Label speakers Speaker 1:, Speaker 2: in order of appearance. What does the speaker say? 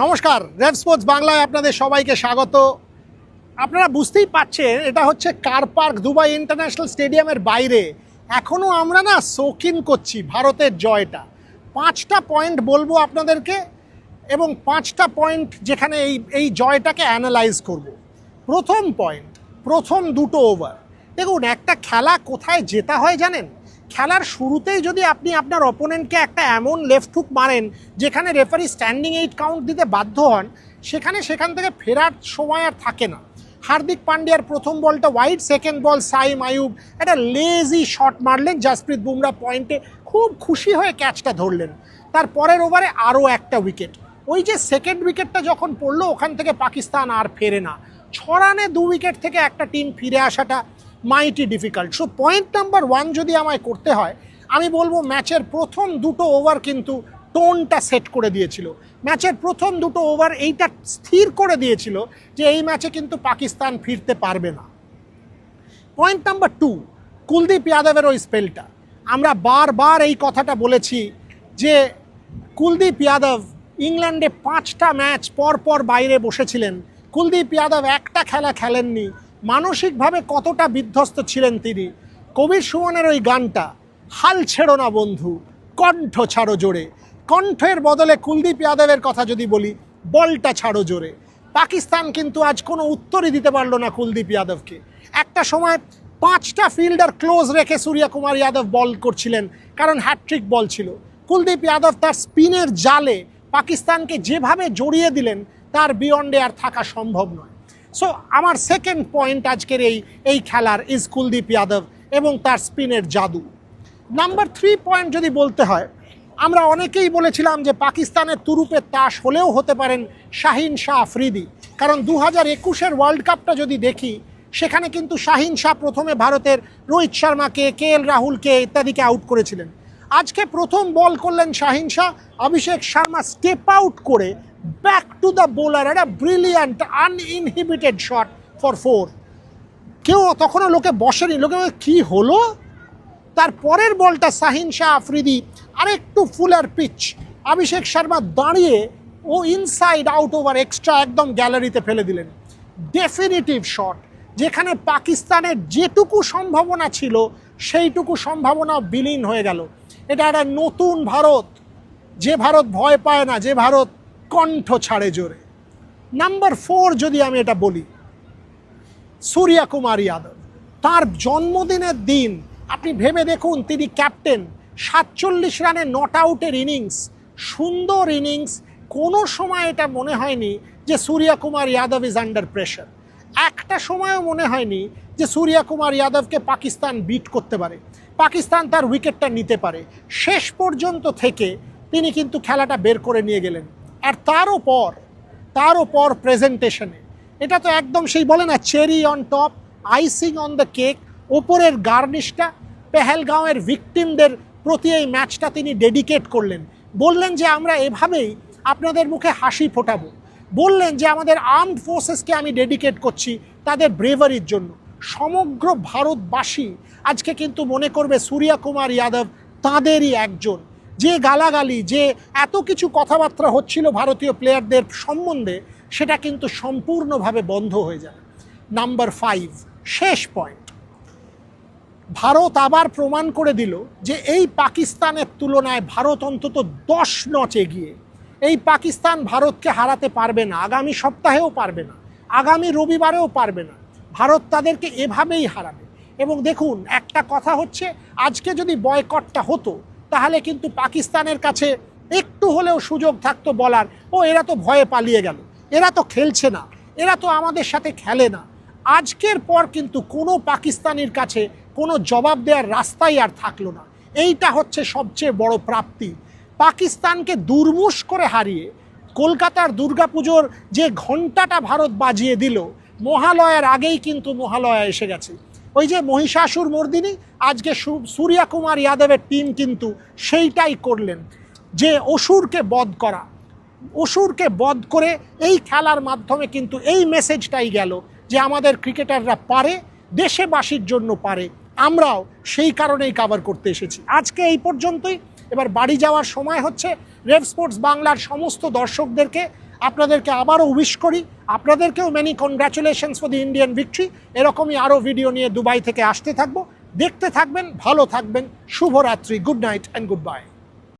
Speaker 1: নমস্কার, red sports বাংলায় আপনাদের সবাইকে স্বাগত। আপনারা বুঝতেই পারছেন এটা হচ্ছে কার পার্ক, দুবাই ইন্টারন্যাশনাল স্টেডিয়ামের বাইরে। এখনও আমরা না শৌখিন করছি ভারতের জয়টা। পাঁচটা পয়েন্ট বলব আপনাদেরকে এবং পাঁচটা পয়েন্ট যেখানে এই এই জয়টাকে অ্যানালাইজ করব। প্রথম পয়েন্ট, প্রথম দুটো ওভার। দেখুন, একটা খেলা কোথায় জেতা হয় জানেন? খেলার শুরুতেই যদি আপনি আপনার অপোনেন্টকে একটা এমন লেফট হুক মারেন, যেখানে রেফারি স্ট্যান্ডিং এইট কাউন্ট দিতে বাধ্য হন, সেখানে সেখান থেকে ফেরার সময় আর থাকে না। হার্দিক পান্ডিয়ার প্রথম বলটা wide second ball Saim Ayub একটা লেজি শট মারলেন, জাসপ্রীত বুমরা পয়েন্টে খুব খুশি হয়ে ক্যাচটা ধরলেন। তার পরের ওভারে আরও একটা উইকেট ওই যে সেকেন্ড উইকেটটা যখন পড়ল, ওখান থেকে পাকিস্তান আর ফেরে না। ছ রানে দু উইকেট থেকে একটা টিম ফিরে আসাটা mighty difficult so point number one যদি আমায় করতে হয়, আমি বলব ম্যাচের প্রথম দুটো ওভার কিন্তু টোনটা সেট করে দিয়েছিল। ম্যাচের প্রথম দুটো ওভার এইটা স্থির করে দিয়েছিল যে এই ম্যাচে কিন্তু পাকিস্তান ফিরতে পারবে না। পয়েন্ট নাম্বার টু কুলদীপ যাদবের ওই স্পেলটা আমরা বারবার এই কথাটা বলেছি যে কুলদীপ যাদব ইংল্যান্ডে পাঁচটা ম্যাচ পর পর বাইরে বসেছিলেন। কুলদীপ যাদব একটা খেলা খেলেননি মানসিকভাবে কতটা বিধ্বস্ত ছিলেন তিনি। কবির সুমনের ওই গানটা, হাল ছেড়ো না বন্ধু, কণ্ঠ ছাড়ো জোরে। কণ্ঠের বদলে কুলদীপ যাদবের কথা যদি বলি, বলটা ছাড়ো জোরে। পাকিস্তান কিন্তু আজ কোনো উত্তরই দিতে পারল না কুলদীপ যাদবকে। একটা সময় পাঁচটা ফিল্ডার ক্লোজ রেখে সূর্য কুমার যাদব বল করছিলেন, কারণ হ্যাট্রিক বল ছিল। কুলদীপ যাদব তার স্পিনের জালে পাকিস্তানকে যেভাবে জড়িয়ে দিলেন, তার বিয়ন্ডে আর থাকা সম্ভব নয়। সো আমার সেকেন্ড পয়েন্ট আজকের এই এই খেলার ইজ কুলদীপ যাদব এবং তার স্পিনের জাদু। নাম্বার থ্রি পয়েন্ট যদি বলতে হয়, আমরা অনেকেই বলেছিলাম যে পাকিস্তানের তুরুপের তাস হলেও হতে পারেন শাহিন শাহ আফ্রিদি। কারণ দু হাজার একুশের ওয়ার্ল্ড কাপটা যদি দেখি, সেখানে কিন্তু শাহিন শাহ প্রথমে ভারতের রোহিত শর্মাকে, কে এল রাহুলকে ইত্যাদিকে আউট করেছিলেন। আজকে প্রথম বল করলেন শাহিন শাহ, অভিষেক শর্মা স্টেপ আউট করে ব্যাক টু দ্য বোলার একটা brilliant uninhibited shot for four কেউ তখনও লোকে বসেনি। লোকে কি হলো? তার পরের বলটা সাহিন শাহ আফ্রিদি, আরেকটু ফুলার পিচ। অভিষেক শর্মা দাঁড়িয়ে ও ইনসাইড আউট ওভার এক্সট্রা একদম গ্যালারিতে ফেলে দিলেন। ডেফিনিটিভ শট যেখানে পাকিস্তানের যেটুকু সম্ভাবনা ছিল, সেইটুকু সম্ভাবনা বিলীন হয়ে গেল। এটা একটা নতুন ভারত। যে ভারত ভয় পায় না, যে ভারত কণ্ঠ ছাড়ে জোরে। নাম্বার ফোর যদি আমি এটা বলি সূর্য কুমার যাদব। তার জন্মদিনের দিন, আপনি ভেবে দেখুন, তিনি ক্যাপ্টেন সাতচল্লিশ রানে নট আউটের ইনিংস সুন্দর ইনিংস কোনো সময় এটা মনে হয়নি যে Surya Kumar Yadav is under pressure একটা সময়ও মনে হয়নি যে সূর্য কুমার যাদবকে পাকিস্তান বিট করতে পারে। পাকিস্তান তার উইকেটটা নিতে পারে। শেষ পর্যন্ত থেকে তিনি কিন্তু খেলাটা বের করে নিয়ে গেলেন। আর তার পর তার পর প্রেজেন্টেশনে এটা তো একদম সেই বলে না cherry on top icing on the cake ওপরের গার্নিশটা পেহেলগাঁওয়ের ভিকটিমদের প্রতি এই ম্যাচটা তিনি ডেডিকেট করলেন। বললেন যে, আমরা এভাবেই আপনাদের মুখে হাসি ফোটাবো। বললেন যে, আমাদের আর্মড ফোর্সেসকে আমি ডেডিকেট করছি তাদের ব্রেভারির জন্য। সমগ্র ভারতবাসী আজকে কিন্তু মনে করবে সূর্য কুমার যাদব তাঁদেরই একজন। যে গালাগালি, যে এত কিছু কথাবার্তা হচ্ছিল ভারতীয় প্লেয়ারদের সম্বন্ধে, সেটা কিন্তু সম্পূর্ণভাবে বন্ধ হয়ে যায় নাম্বার ফাইভ শেষ পয়েন্ট ভারত আবার প্রমাণ করে দিল যে এই পাকিস্তানের তুলনায় ভারত অন্তত দশ নচ এগিয়ে। এই পাকিস্তান ভারতকে হারাতে পারবে না, আগামী সপ্তাহেও পারবে না, আগামী রবিবারেও পারবে না। ভারত তাদেরকে এভাবেই হারাবে। এবং দেখুন, একটা কথা হচ্ছে, আজকে যদি বয়কটটা হতো তাহলে কিন্তু পাকিস্তানের কাছে একটু হলেও সুযোগ থাকতো বলার। ও, এরা তো ভয়ে পালিয়ে গেল। এরা তো খেলছে না। এরা তো আমাদের সাথে খেলে না। আজকের পর কিন্তু কোনো পাকিস্তানির কাছে কোনো জবাব দেওয়ার রাস্তাই আর থাকল না। এইটা হচ্ছে সবচেয়ে বড় প্রাপ্তি। পাকিস্তানকে দুর্মুষ করে হারিয়ে কলকাতার দুর্গাপুজোর যে ঘন্টাটা ভারত বাজিয়ে দিল, মহালয়ার আগেই কিন্তু মহালয়া এসে গেছে। ওই যে মহিষাসুর মর্দিনী, আজকে সূর্য কুমার যাদবের টিম কিন্তু সেইটাই করলেন, যে অসুরকে বধ করা। অসুরকে বধ করে এই খেলার মাধ্যমে কিন্তু এই মেসেজটাই গেল যে আমাদের ক্রিকেটাররা পারে, দেশেবাসীর জন্য পারে। আমরাও সেই কারণেই কাভার করতে এসেছি। আজকে এই পর্যন্তই। এবার বাড়ি যাওয়ার সময় হচ্ছে। রেভ স্পোর্টস বাংলার সমস্ত দর্শকদেরকে আপনাদেরকে আবারও উইশ করি, আপনাদেরকেও many congratulations for the Indian victory এরকমই আরও ভিডিও নিয়ে দুবাই থেকে আসতে থাকব। দেখতে থাকবেন, ভালো থাকবেন। শুভরাত্রি good night and good bye